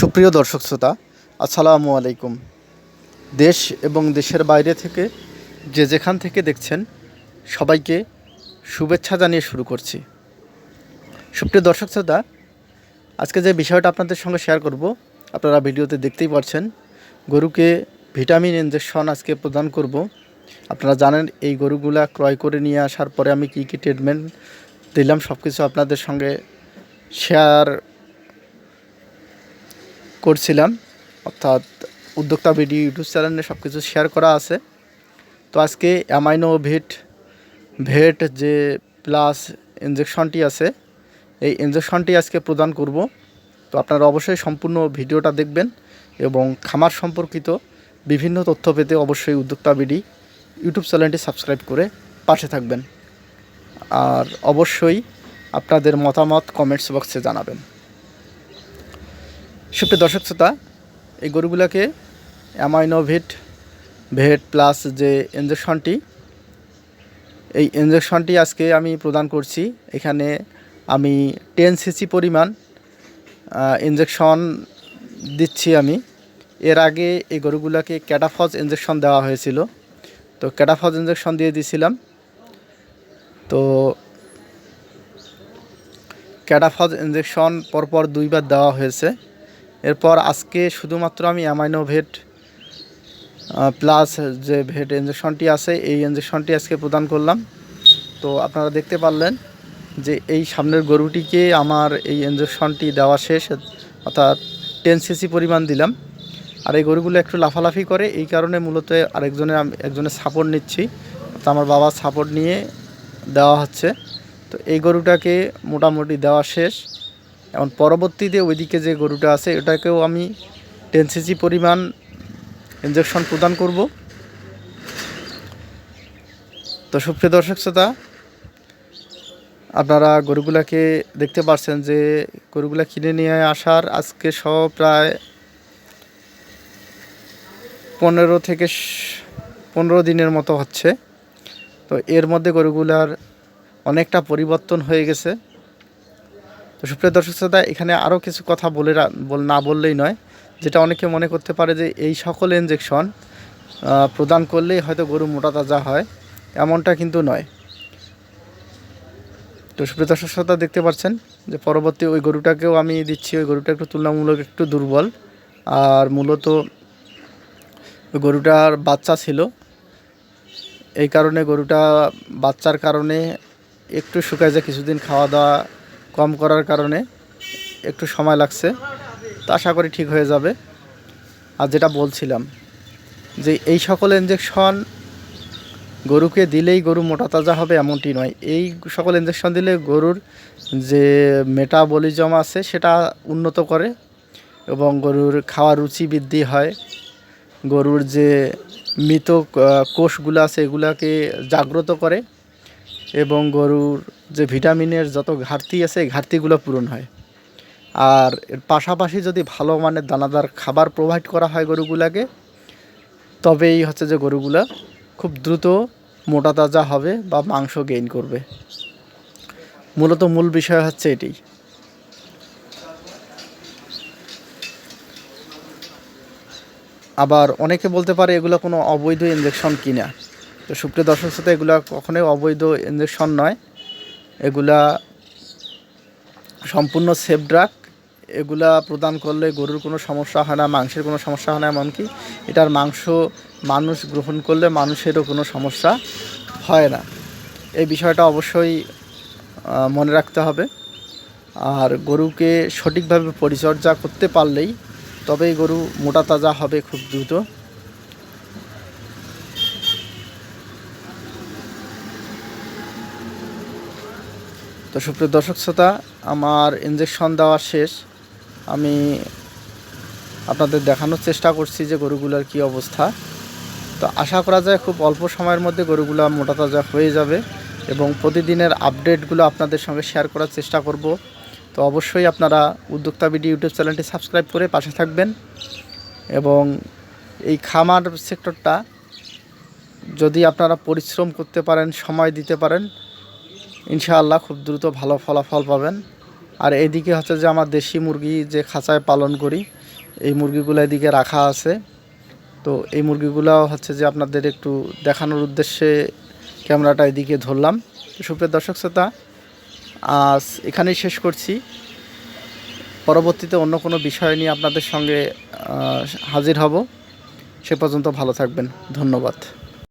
সুপ্রিয় দর্শক শ্রোতা, আসসালামু আলাইকুম। দেশ এবং দেশের বাইরে থেকে যে যেখান থেকে দেখছেন, সবাইকে শুভেচ্ছা জানিয়ে শুরু করছি। সুপ্রিয় দর্শক শ্রোতা, আজকে যে বিষয়টা আপনাদের সঙ্গে শেয়ার করব, আপনারা ভিডিওতে দেখতেই পাচ্ছেন গরুকে ভিটামিন ইঞ্জেকশন আজকে প্রদান করব। আপনারা জানেন, এই গরুগুলা ক্রয় করে নিয়ে আসার পরে আমি কী কী ট্রিটমেন্ট দিলাম সব কিছু আপনাদের সঙ্গে শেয়ার করছিলাম, অর্থাৎ উদ্যোক্তা ভিডিও, ইউটিউব চ্যানেলে সব কিছু শেয়ার করা আছে। তো আজকে অ্যামাইনো ভেট ভেট যে প্লাস ইঞ্জেকশনটি আছে, এই ইঞ্জেকশনটি আজকে প্রদান করব। তো আপনারা অবশ্যই সম্পূর্ণ ভিডিওটা দেখবেন এবং খামার সম্পর্কিত বিভিন্ন তথ্য পেতে অবশ্যই উদ্যোক্তা বিডি ইউটিউব চ্যানেলটি সাবস্ক্রাইব করে পাশে থাকবেন। আর অবশ্যই আপনাদের মতামত কমেন্টস বক্সে জানাবেন। সুপ্রিয় দর্শক শ্রোতা, এই গরুগুলোকে অ্যামাইনোভিট ভেট প্লাস যে ইঞ্জেকশনটি এই ইঞ্জেকশনটি আজকে আমি প্রদান করছি। এখানে আমি টেন সিসি পরিমাণ ইঞ্জেকশন দিচ্ছি আমি। এর আগে এই গরুগুলোকে ক্যাটাফজ ইঞ্জেকশন দেওয়া হয়েছিল। তো ক্যাটাফজ ইঞ্জেকশন দিয়ে দিয়েছিলাম তো ক্যাটাফজ ইঞ্জেকশন পরপর দুইবার দেওয়া হয়েছে। এরপর আজকে শুধুমাত্র আমি অ্যামাইনো ভেট প্লাস যে ভেট ইঞ্জেকশনটি আছে, এই ইঞ্জেকশনটি আজকে প্রদান করলাম। তো আপনারা দেখতে পারলেন যে এই সামনের গরুটিকে আমার এই ইঞ্জেকশনটি দেওয়া শেষ, অর্থাৎ টেন সিসি পরিমাণ দিলাম। আর এই গরুগুলো একটু লাফালাফি করে, এই কারণে মূলত আরেকজনের আমি, একজনের সাপোর্ট নিচ্ছি। তো আমার বাবার সাপোর্ট নিয়ে দেওয়া হচ্ছে। তো এই গরুটাকে মোটামুটি দেওয়া শেষ। এখন পরবর্তীতে ওইদিকে যে গরুটা আছে, এটাকেও আমি টেন সিসি পরিমাণ ইঞ্জেকশন প্রদান করব। তো সুপ্রিয় দর্শক শ্রোতা, আপনারা গরুগুলাকে দেখতে পাচ্ছেন যে গরুগুলা কিনে নিয়ে আসার আজকে সব প্রায় পনেরো থেকে পনেরো দিনের মতো হচ্ছে। তো এর মধ্যে গরুগুলার অনেকটা পরিবর্তন হয়ে গেছে। তো সুপ্রিয় দর্শক শ্রোতা, এখানে আরও কিছু কথা বলে না বললেই নয়, যেটা অনেকে মনে করতে পারে যে এই সকল ইঞ্জেকশন প্রদান করলেই হয়তো গরু মোটা তাজা হয়, এমনটা কিন্তু নয়। তো সুপ্রিয় দর্শক শ্রোতা, দেখতে পাচ্ছেন যে পরবর্তী ওই গরুটাকেও আমি দিচ্ছি, ওই গরুটা একটু তুলনামূলক একটু দুর্বল। আর মূলত ওই গরুটার বাচ্চা ছিল। এই কারণে গরুটা বাচ্চার কারণে একটু শুকায় যায়, কিছুদিন খাওয়া দাওয়া কম করার কারণে একটু সময় লাগছে। তা আশা করি ঠিক হয়ে যাবে। আর যেটা বলছিলাম যে এই সকল ইঞ্জেকশন গরুকে দিলেই গরু মোটা তাজা হবে এমনটি নয়। এই সকল ইঞ্জেকশন দিলে গরুর যে মেটাবলিজম আছে সেটা উন্নত করে এবং গরুর খাওয়ার রুচি বৃদ্ধি হয়। গরুর যে মৃত কোষগুলো আছে এগুলাকে জাগ্রত করে এবং গরুর যে ভিটামিনের যত ঘাটতি আছে, এই ঘাটতিগুলো পূরণ হয়। আর এর পাশাপাশি যদি ভালো মানের দানাদার খাবার প্রোভাইড করা হয় গরুগুলাকে, তবেই হচ্ছে যে গরুগুলা খুব দ্রুত মোটা তাজা হবে বা মাংস গেইন করবে। মূলত মূল বিষয় হচ্ছে এটি। আবার অনেকে বলতে পারে এগুলো কোনো অবৈধ ইঞ্জেকশন কিনা। তো সুপ্রিয় দর্শক সাথে এগুলা কখনোই অবৈধ ইঞ্জেকশন নয়। এগুলা সম্পূর্ণ সেফ ড্রাগ এগুলা প্রদান করলে গরুর কোনো সমস্যা হয় না, মাংসের কোনো সমস্যা হয় না এমনকি এটার মাংস মানুষ গ্রহণ করলে মানুষেরও কোনো সমস্যা হয় না। এই বিষয়টা অবশ্যই মনে রাখতে হবে। আর গরুকে সঠিকভাবে পরিচর্যা করতে পারলেই তবেই গরু মোটা তাজা হবে খুব দ্রুত। তো সুপ্রিয় দর্শক শ্রোতা, আমার ইঞ্জেকশন দেওয়া শেষ। আমি আপনাদের দেখানোর চেষ্টা করছি যে গরুগুলোর কি অবস্থা। তো আশা করা যায় খুব অল্প সময়ের মধ্যে গরুগুলো মোটা তাজা হয়ে যাবে এবং প্রতিদিনের আপডেটগুলো আপনাদের সঙ্গে শেয়ার করার চেষ্টা করব। তো অবশ্যই আপনারা উদ্যোক্তা বিডি ইউটিউব চ্যানেলটি সাবস্ক্রাইব করে পাশে থাকবেন এবং এই খামার সেক্টরটা যদি আপনারা পরিশ্রম করতে পারেন, সময় দিতে পারেন ইনশাআল্লাহ খুব দ্রুত ভালো ফলাফল পাবেন। আর এইদিকে হচ্ছে যে আমার দেশি মুরগি যে খাঁচায় পালন করি, এই মুরগিগুলো এদিকে রাখা আছে। তো এই মুরগিগুলো হচ্ছে যে আপনাদের একটু দেখানোর উদ্দেশ্যে ক্যামেরাটা এদিকে ধরলাম। সুপ্রিয় দর্শক শ্রোতা, আজ এখানেই শেষ করছি। পরবর্তীতে অন্য কোনো বিষয় নিয়ে আপনাদের সঙ্গে হাজির হব। সে পর্যন্ত ভালো থাকবেন। ধন্যবাদ।